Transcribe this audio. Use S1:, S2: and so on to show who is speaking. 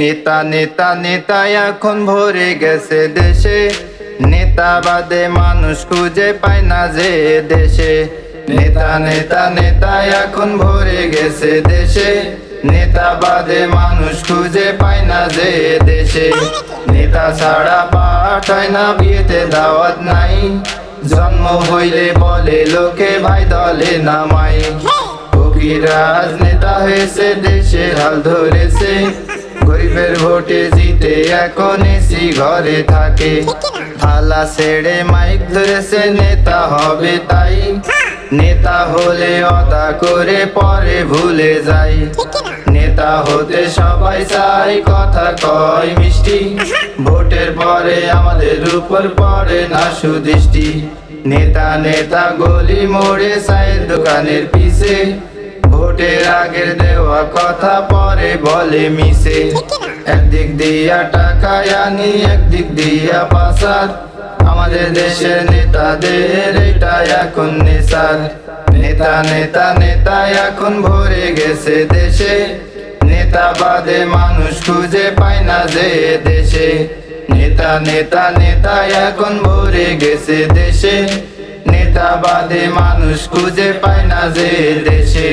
S1: নেতা নেতা নেতা এখন ভরে গেছে দেশে। নেতা বাদে মানুষ খুঁজে পায় না যে দেশে। নেতা নেতা নেতা এখন ভরে গেছে দেশে। নেতা বাদে মানুষ খুঁজে পায় না যে দেশে। নেতা ছাড়া পাঠায় না, বিয়েতে দাওয়াত নাই। জন্ম হইলে বলে লোকে, ভাই দলে নামাই ফকির রাজনেতা হয়েছে, দেশের হাল ধরেছে। গরিবের ভোটে জিতে এখন এসি ঘরে থাকে। থালা ছেড়ে মাইক ধরেছে, নেতা হবে তাই। নেতা হলে অদা করে পরে ভুলে যাই। নেতা হতে সবাই চাই কথা কয় মিষ্টি। ভোটের পরে আমাদের উপর পড়ে না সুদৃষ্টি। নেতা নেতা গলি মোড়ে সাইড দোকানের পিছে। ভোটের আগের দেওয়া কথা পরে বলে মিশে। একদিক দিয়া টাকা আনি, একদিক দিয়া পাসার আমাদের দেশের নেতাদের এটা এখন নেশার। নেতা নেতা নেতা এখন ভরে গেছে দেশে। নেতা বাদে মানুষ খুঁজে পায় না যে দেশে। নেতা নেতা নেতা এখন ভরে গেছে দেশে। নেতা মানুষ খুঁজে পায় না যে দেশে।